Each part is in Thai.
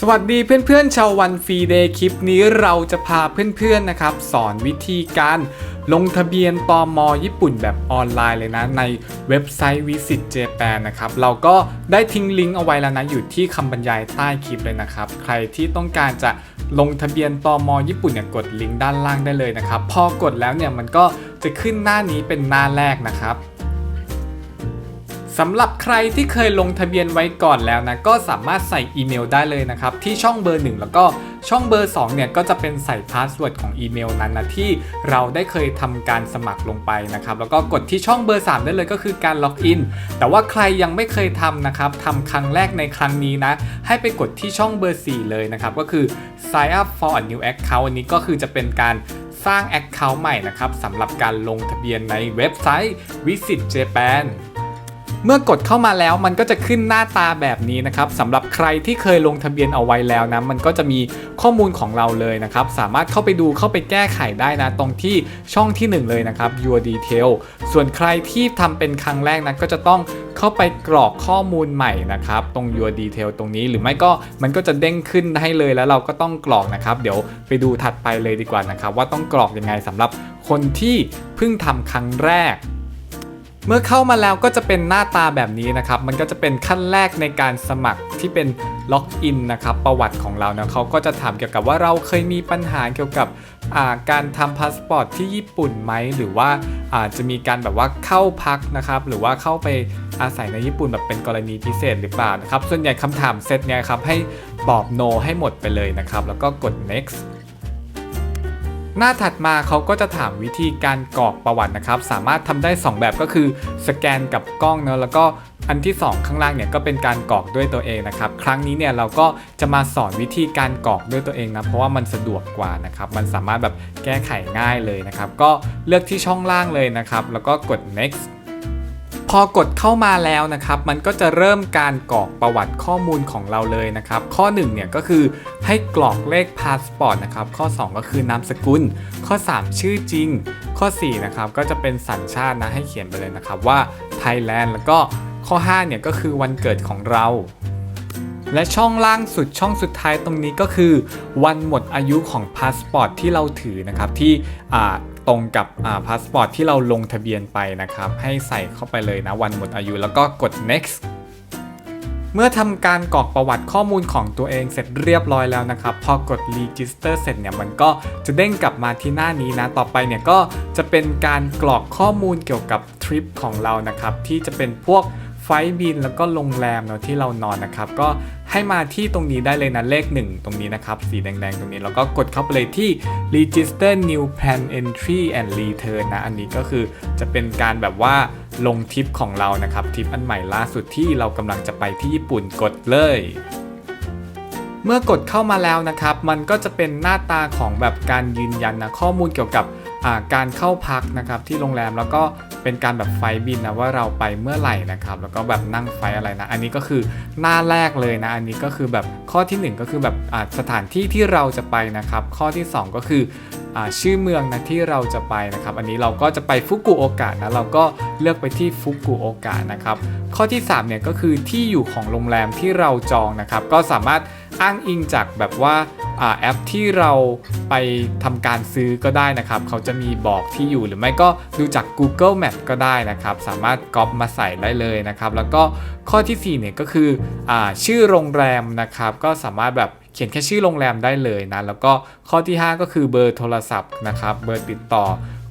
สวัสดีเพื่อนๆชาววันฟรีเดย์คลิปนี้เราจะพาเพื่อนๆนะครับ สอนวิธีการลงทะเบียนตอมอญี่ปุ่นแบบออนไลน์เลยนะ ในเว็บไซต์ Visit Japan นะครับ เราก็ได้ทิ้งลิงก์เอาไว้แล้วนะ อยู่ที่คำบรรยายใต้คลิปเลยนะครับ ใครที่ต้องการจะลงทะเบียนตอมอญี่ปุ่นเนี่ยกดลิงก์ด้านล่างได้เลยนะครับ พอกดแล้วเนี่ยมันก็จะขึ้นหน้านี้เป็นหน้าแรกนะครับ สำหรับใครที่เคยลงทะเบียนไว้ก่อนแล้วนะก็สามารถใส่อีเมลได้เลยนะครับที่ช่องเบอร์ 1 แล้วก็ช่องเบอร์ 2 เนี่ยก็จะเป็นใส่พาสเวิร์ดของอีเมลนั้นนะที่เราได้เคยทำการสมัครลงไปนะครับแล้วก็กดที่ช่องเบอร์ 3 ได้เลยก็คือการล็อกอินแต่ว่าใครยังไม่เคยทำนะครับทำครั้งแรกในครั้งนี้นะ ให้ไปกดที่ช่องเบอร์ 4 เลยนะครับก็คือ sign up for a new account อันนี้ก็คือจะเป็นการสร้าง Account ใหม่นะครับสำหรับการลงทะเบียนในเว็บไซต์ Visit Japan เมื่อกดเข้ามาแล้วมันก็จะขึ้นหน้าตาแบบนี้นะครับสำหรับใครที่เคยลงทะเบียนเอาไว้แล้วนะมันก็จะมีข้อมูลของเราเลยนะครับสามารถเข้าไปดูเข้าไปแก้ไขได้นะ ตรงที่ช่องที่ 1 เลยนะครับ your detail ส่วนใครที่ทำเป็นครั้งแรกนะก็จะต้องเข้าไปกรอกข้อมูลใหม่นะครับตรง your detail ตรงนี้หรือไม่ก็มันก็จะเด้งขึ้นให้เลยแล้วเราก็ต้องกรอกนะครับ เดี๋ยวไปดูถัดไปเลยดีกว่านะครับว่าต้องกรอกยังไงสำหรับคนที่เพิ่งทำครั้งแรก เมื่อเข้ามาแล้วก็จะเป็นหน้าตาแบบนี้นะครับ มันก็จะเป็นขั้นแรกในการสมัครที่เป็นล็อกอินนะครับ ประวัติของเราเนะเขาก็จะถามเกี่ยวกับว่าเราเคยมีปัญหาเกี่ยวกับการทำพาสปอร์ตที่ญี่ปุ่นไหม หรือว่าอาจจะมีการแบบว่าเข้าพักนะครับ หรือว่าเข้าไปอาศัยในญี่ปุ่นแบบเป็นกรณีพิเศษหรือเปล่านะครับ ส่วนใหญ่คำถามเซตเนี่ยครับให้ตอบ no ให้หมดไปเลยนะครับ แล้วก็กด next หน้าถัดมาเขาก็จะถามวิธีการกรอกประวัตินะครับ สามารถทำได้ 2 แบบก็คือสแกนกับกล้องเนอะแล้วก็อันที่ 2 ข้างล่างเนี่ยก็เป็นการกรอกด้วยตัวเองนะครับครั้งนี้เนี่ยเราก็จะมาสอนวิธีการกรอกด้วยตัวเองนะเพราะว่ามันสะดวกกว่านะครับมันสามารถแบบแก้ไขง่ายเลยนะครับก็เลือกที่ช่องล่างเลยนะครับแล้วก็กด next พอกดเข้ามาแล้วนะครับมันก็จะเริ่มการกรอกประวัติข้อมูลของเราเลยนะครับ ข้อ1เนี่ยก็คือให้กรอกเลขพาสปอร์ตนะครับข้อ 2 ก็คือนามสกุล ข้อ 3 ชื่อจริง ข้อ4นะครับก็จะเป็นสัญชาตินะให้เขียนไปเลยนะครับว่าไทยแลนด์แล้วก็ข้อ5เนี่ยก็คือวันเกิดของเราและช่องล่างสุดช่องสุดท้ายตรงนี้ก็คือ วันหมดอายุของพาสปอร์ตที่เราถือนะครับที่ ตรงกับพาสปอร์ตที่เราลงทะเบียนไปนะครับ ให้ใส่เข้าไปเลยนะวันหมดอายุแล้วก็กด next เมื่อทำการกรอกประวัติข้อมูลของตัวเองเสร็จเรียบร้อยแล้วนะครับ พอกด register เสร็จเนี่ยมันก็จะเด้งกลับมาที่หน้านี้นะ ต่อไปเนี่ยก็จะเป็นการกรอกข้อมูลเกี่ยวกับทริปของเรานะครับ ที่จะเป็นพวก ไฟบินแล้วก็โรงแรมเนาะที่เรานอนนะครับ ก็ให้มาที่ตรงนี้ได้เลยนะเลข 1 ตรงนี้นะครับ สีแดงๆ ตรงนี้แล้วก็กดเข้าไปเลยที่ register new plan entry and return นะ อันนี้ก็คือจะเป็นการแบบว่าลงทิปของเรานะครับทิปอันใหม่ล่าสุดที่เรากำลังจะไปที่ญี่ปุ่นกดเลยเมื่อกดเข้ามาแล้วนะครับ มันก็จะเป็นหน้าตาของแบบการยืนยันนะข้อมูลเกี่ยวกับการเข้าพักนะครับที่โรงแรมแล้วก็ เป็นการแบบไฟบินนะว่าเราไปเมื่อไหร่นะครับ แล้วก็แบบนั่งไฟอะไรนะ อันนี้ก็คือหน้าแรกเลยนะ อันนี้ก็คือแบบข้อที่ 1 ก็คือแบบสถานที่ที่เราจะไปนะครับ ข้อที่ 2 ก็คืออชื่อเมืองนะที่เราจะไปนะครับ อันนี้เราก็จะไปฟุกุโอกะนะเราก็เลือกไปที่ฟุกุโอกะนะครับ ข้อที่3เนี่ยก็คือที่อยู่ของโรงแรมที่เราจองนะครับ ก็สามารถ อ้างอิงจากแบบว่าแอปที่เราไปทำการซื้อก็ได้นะครับ เขาจะมีบอกที่อยู่หรือไม่ก็ดูจาก Google Map ก็ได้นะครับ สามารถก๊อปมาใส่ได้เลยนะครับ แล้วก็ข้อที่4เนี่ยก็คืออชื่อโรงแรมนะครับ ก็สามารถแบบเขียนแค่ชื่อโรงแรมได้เลยนะ แล้วก็ข้อที่ 5 ก็คือเบอร์โทรศัพท์นะครับ เบอร์ติดต่อ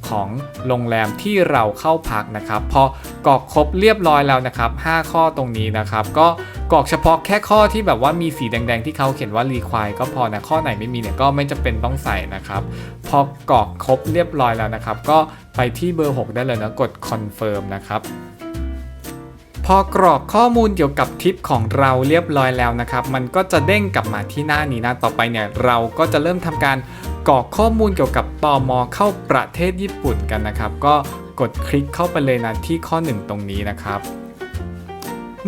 ของโรงแรมที่เราเข้าพักนะครับ พอกรอกครบเรียบร้อยแล้วนะครับ 5 ข้อตรงนี้นะครับ ก็ กรอกเฉพาะแค่ข้อที่แบบว่ามีสีแดง ๆ ที่เขาเขียนว่า require ก็พอนะข้อไหนไม่มีเนี่ยก็ไม่จำเป็นต้องใส่นะครับ พอกรอกครบเรียบร้อยแล้วนะครับ ก็ไปที่เบอร์ 6 ได้เลยนะกด confirm นะครับพอกรอกข้อมูลเกี่ยวกับทิปของเราเรียบร้อยแล้วนะครับ มันก็จะเด้งกลับมาที่หน้านี้นะต่อไปเนี่ยเราก็จะเริ่มทำการกรอกข้อมูลเกี่ยวกับตอมอเข้าประเทศญี่ปุ่นกันนะครับ ก็กดคลิกเข้าไปเลยนะที่ข้อ 1 ตรงนี้นะครับ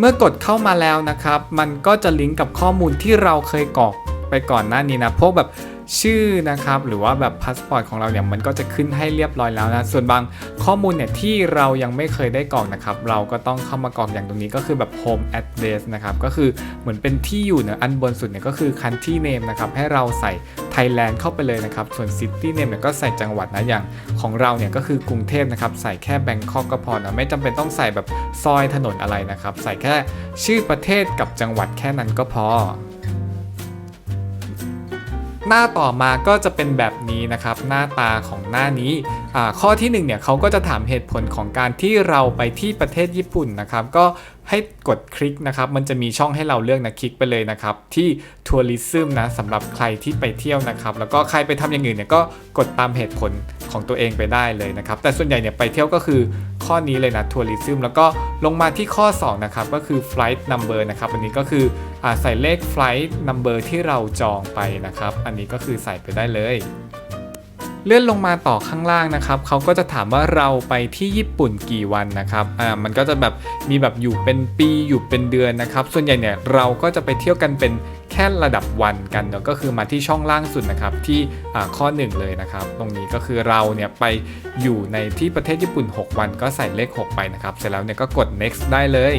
เมื่อกดเข้ามาแล้วนะครับ มันก็จะลิงก์กับข้อมูลที่เราเคยกรอกไปก่อนหน้านี้นะพวกแบบ ชื่อนะครับ หรือว่าแบบพาสปอร์ตของเราเนี่ยมันก็จะขึ้นให้เรียบร้อยแล้วนะ ส่วนบางข้อมูลเนี่ยที่เรายังไม่เคยได้กรอกนะครับ เราก็ต้องเข้ามากรอกอย่างตรงนี้ก็คือแบบ home address นะครับ ก็คือเหมือนเป็นที่อยู่เนี่ยอันบนสุดเนี่ยก็คือ country name นะครับ ให้เราใส่ Thailand เข้าไปเลยนะครับ ส่วน city name เนี่ยก็ใส่จังหวัดนะอย่างของเราเนี่ยก็คือกรุงเทพนะครับ ใส่แค่แบงคอกก็พอนะไม่จำเป็นต้องใส่แบบซอยถนนอะไรนะครับ ใส่แค่ชื่อประเทศกับจังหวัดแค่นั้นก็พอ หน้าต่อมาก็จะเป็นแบบนี้นะครับ หน้าตาของหน้านี้ข้อที่1เนี่ยเขาก็จะถามเหตุผลของการที่เราไปที่ประเทศญี่ปุ่นนะครับ ก็ให้กดคลิกนะครับ มันจะมีช่องให้เราเลือกนะคลิกไปเลยนะครับ ที่ทัวริซึมนะสำหรับใครที่ไปเที่ยวนะครับ แล้วก็ใครไปทำอย่างอื่นเนี่ยก็กดตามเหตุผล ของตัวเองไปได้เลยนะครับ แต่ส่วนใหญ่เนี่ยไปเที่ยวก็คือข้อนี้เลยนะทัวริซึมแล้วก็ลงมาที่ข้อ 2 นะครับ ก็คือ flight number นะครับ อันนี้ก็คืออใส่เลข flight number ที่เราจองไปนะครับ อันนี้ก็คือใส่ไปได้เลยเลื่อนลงมาต่อข้างล่างนะครับเขาก็จะถามว่าเราไปที่ญี่ปุ่นกี่วันนะครับอ่ามันก็จะแบบมีแบบอยู่เป็นปีอยู่เป็นเดือนนะครับ ส่วนใหญ่เนี่ยเราก็จะไปเที่ยวกันเป็น ค่ระดับวันกันเนาะก็คือมาที่ช่องล่างสุดนะครับที่อ่าข้อ 1 เลยนะครับ ตรงนี้ก็คือเราเนี่ยไปอยู่ในที่ประเทศญี่ปุ่น 6 วันก็ใส่เลข 6 ไปนะครับ เสร็จแล้วเนี่ยก็กด next ได้เลย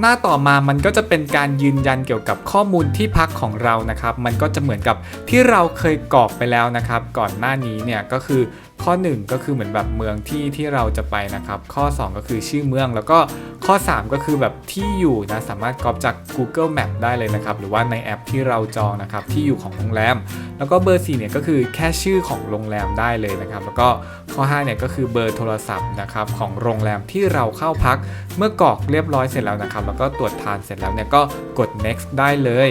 หน้าต่อมามันก็จะเป็นการยืนยันเกี่ยวกับข้อมูลที่พักของเรานะครับ มันก็จะเหมือนกับที่เราเคยกรอกไปแล้วนะครับ ก่อนหน้านี้เนี่ยก็คือข้อ 1 ก็คือเหมือนแบบเมืองที่ที่เราจะไปนะครับ ข้อ 2 ก็คือชื่อเมืองแล้วก็ ข้อ 3 ก็คือแบบที่อยู่นะสามารถกรอบจาก Google Map ได้เลยนะครับ หรือว่าในแอปที่เราจองนะครับที่อยู่ของโรงแรม แล้วก็เบอร์4เนี่ยก็คือแค่ชื่อของโรงแรมได้เลยนะครับ แล้วก็ข้อ5เนี่ยก็คือเบอร์โทรศัพท์นะครับของโรงแรมที่เราเข้าพัก เมื่อกรอกเรียบร้อยเสร็จแล้วนะครับ แล้วก็ตรวจทานเสร็จแล้วเนี่ยก็กด next ได้เลย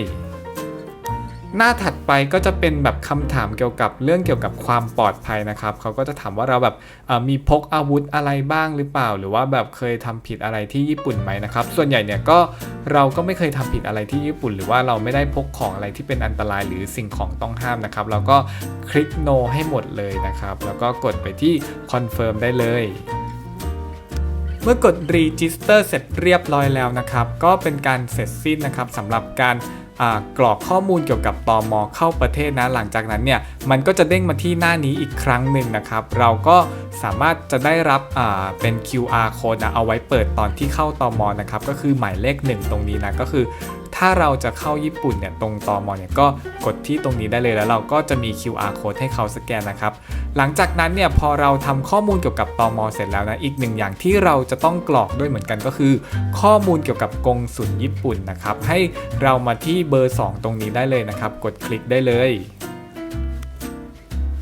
หน้าถัดไปก็จะเป็นแบบคำถามเกี่ยวกับเรื่องเกี่ยวกับความปลอดภัยนะครับเขาก็จะถามว่าเราแบบมีพกอาวุธอะไรบ้างหรือเปล่า หรือว่าแบบเคยทำผิดอะไรที่ญี่ปุ่นไหมนะครับ ส่วนใหญ่เนี่ยก็เราก็ไม่เคยทำผิดอะไรที่ญี่ปุ่น หรือว่าเราไม่ได้พกของอะไรที่เป็นอันตรายหรือสิ่งของต้องห้ามนะครับ เราก็คลิก no ให้หมดเลยนะครับ แล้วก็กดไปที่ confirm ได้เลยเมื่อกด register เสร็จเรียบร้อยแล้วนะครับ ก็เป็นการเสร็จสิ้นนะครับสำหรับการ กรอกข้อมูลเกี่ยวกับตอมเข้าประเทศนะหลังจากนั้นเนี่ยมันก็จะเด้งมาที่หน้านี้อีกครั้งหนึ่งนะครับ เราก็สามารถจะได้รับเป็น QR code นะเอาไว้เปิดตอนที่เข้าตอมนะครับก็คือหมายเลขหนึ่งตรงนี้นะก็คือถ้าเราจะเข้าญี่ปุ่นเนี่ยตรงตอมเนี่ยก็กดที่ตรงนี้ได้เลยแล้วเราก็จะมี QR code ให้เขาสแกนนะครับ หลังจากนั้นเนี่ยพอเราทำข้อมูลเกี่ยวกับตอมเสร็จแล้วนะอีกหนึ่งอย่างที่เราจะต้องกรอกด้วยเหมือนกันก็คือ ข้อมูลเกี่ยวกับกงสุลญี่ปุ่นนะครับให้เรามาที่เบอร์ 2 ตรงนี้ได้เลยนะครับ กดคลิกได้เลย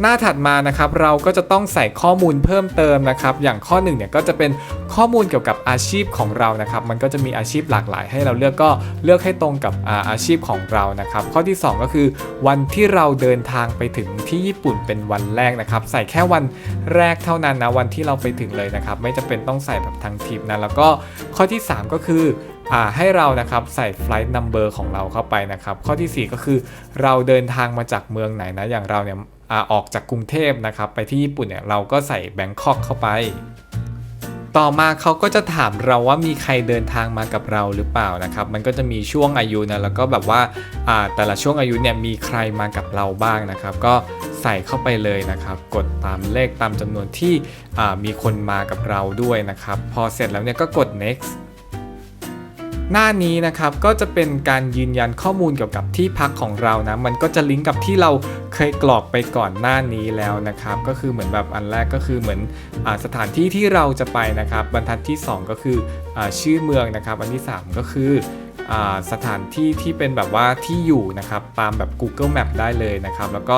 หน้าถัดมานะครับเราก็จะต้องใส่ข้อมูลเพิ่มเติมนะครับ อย่างข้อ1เนี่ยก็จะเป็นข้อมูลเกี่ยวกับอาชีพของเรานะครับ มันก็จะมีอาชีพหลากหลาย ให้เราเลือกก็เลือกให้ตรงกับอาอาชีพของเรานะครับ ข้อที่ 2 ก็คือวันที่เราเดินทางไปถึงที่ญี่ปุ่นเป็นวันแรกนะครับ ใส่แค่วันแรกเท่านั้นนะวันที่เราไปถึงเลยนะครับ ไม่จำเป็นต้องใส่แบบทั้งทิปนะแล้วก็ข้อที่ 3 ก็คือให้เรานะครับใส่ flight number ของเราเข้าไปนะครับ ข้อทีสี่4 ก็คือเราเดินทางมาจากเมืองไหนนะอย่างเราเนี่ย อออกจากกรุงเทพนะครับ ไปที่ญี่ปุ่นเนี่ยเราก็ใส่แบงคอกเข้าไป ต่อมาเขาก็จะถามเราว่ามีใครเดินทางมากับเราหรือเปล่านะครับ มันก็จะมีช่วงอายุนะแล้วก็แบบว่าอ่าแต่ละช่วงอายุเนี่ยมีใครมากับเราบ้างนะครับ ก็ใส่เข้าไปเลยนะครับ กดตามเลขตามจำนวนที่อ่ามีคนมากับเราด้วยนะครับ พอเสร็จแล้วเนี่ยก็กด next หน้านี้นะครับก็จะเป็นการยืนยันข้อมูลเกี่ยวกับที่พักของเรานะ มันก็จะลิงก์กับที่เราเคยกรอกไปก่อนหน้านี้แล้วนะครับ ก็คือเหมือนแบบอันแรกก็คือเหมือนอสถานที่ที่เราจะไปนะครับ บรรทัดที่ 2 ก็คืออชื่อเมืองนะครับ อันที่ 3 ก็คืออสถานที่ที่เป็นแบบว่าที่อยู่นะครับ ตามแบบ Google Map ได้เลยนะครับ แล้วก็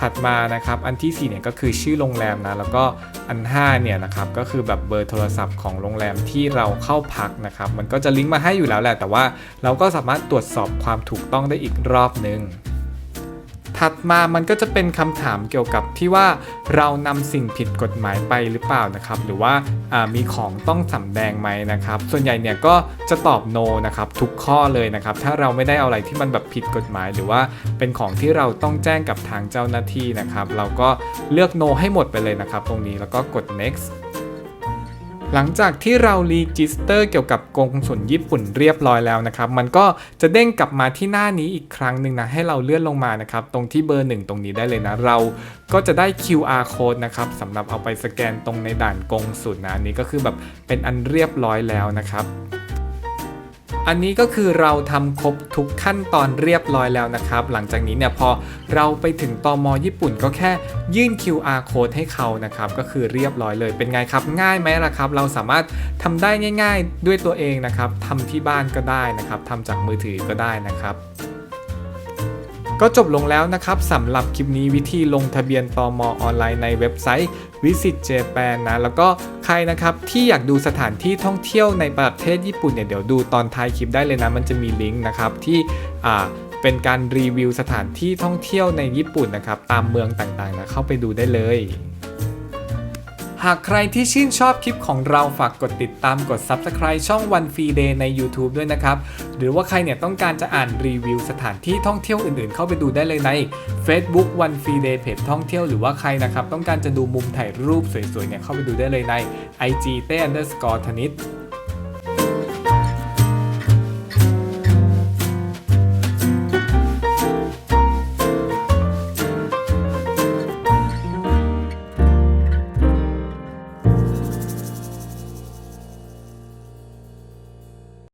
ถัดมานะครับอันที่4เนี่ยก็คือชื่อโรงแรมนะแล้วก็อัน5เนี่ยนะครับก็คือแบบเบอร์โทรศัพท์ของโรงแรมที่เราเข้าพักนะครับมันก็จะลิงก์มาให้อยู่แล้วแหละแต่ว่าเราก็สามารถตรวจสอบความถูกต้องได้อีกรอบนึง ถัดมามันก็จะเป็นคำถามเกี่ยวกับที่ว่าเรานำสิ่งผิดกฎหมายไปหรือเปล่านะครับ หรือว่าามีของต้องสำแดงไหมนะครับ ส่วนใหญ่เนี่ยก็จะตอบ no นะครับทุกข้อเลยนะครับ ถ้าเราไม่ได้เอาอะไรที่มันแบบผิดกฎหมาย หรือว่าเป็นของที่เราต้องแจ้งกับทางเจ้าหน้าที่นะครับ เราก็เลือก no ให้หมดไปเลยนะครับ ตรงนี้แล้วก็กด next หลังจากที่เรารีจิสเตอร์เกี่ยวกับกงสุลญี่ปุ่นเรียบร้อยแล้วนะครับ มันก็จะเด้งกลับมาที่หน้านี้อีกครั้งหนึ่งนะ ให้เราเลื่อนลงมานะครับ ตรงที่เบอร์หนึ่งตรงนี้ได้เลยนะ เราก็จะได้ QR code นะครับสำหรับเอาไปสแกนตรงในด่านกงสุลนะนนี้ก็คือแบบเป็นอันเรียบร้อยแล้วนะครับ อันนี้ก็คือเราทำครบทุกขั้นตอนเรียบร้อยแล้วนะครับ หลังจากนี้เนี่ยพอเราไปถึงตอมญี่ปุ่นก็แค่ยื่น QR code ให้เขานะครับ ก็คือเรียบร้อยเลยเป็นไงครับ ง่ายไหมล่ะครับ เราสามารถทำได้ง่าย ๆ ด้วยตัวเองนะครับทำที่บ้านก็ได้นะครับทำจากมือถือก็ได้นะครับ ก็จบลงแล้วนะครับสำหรับคลิปนี้วิธีลงทะเบียนตอมออนไลน์ในเว็บไซต์ Visit Japan นะ แล้วก็ใครนะครับที่อยากดูสถานที่ท่องเที่ยวในประเทศญี่ปุ่นเนี่ยเดี๋ยวดูตอนท้ายคลิปได้เลยนะ มันจะมีลิงก์นะครับที่อ่าเป็นการรีวิวสถานที่ท่องเที่ยวในญี่ปุ่นนะครับตามเมืองต่างๆนะเข้าไปดูได้เลย หากใครที่ชื่นชอบคลิปของเราฝากกดติดตามกด Subscribe ช่อง One Free Day ใน YouTube ด้วยนะครับ หรือว่าใครเนี่ยต้องการจะอ่านรีวิวสถานที่ท่องเที่ยวอื่นๆ เข้าไปดูได้เลยใน Facebook One Free Day เพจท่องเที่ยวหรือว่าใครนะครับ ต้องการจะดูมุมถ่ายรูปสวยๆเนี่ยเข้าไปดูได้เลยใน IG เต้ underscore ธนิต